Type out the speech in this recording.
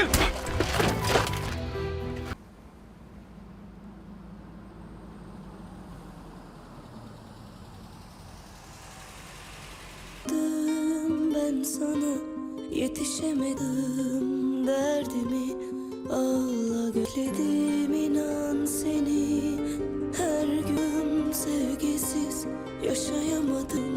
Çekil! Ben sana yetişemedim derdimi Ağla gülledim inan seni Her gün sevgisiz yaşayamadım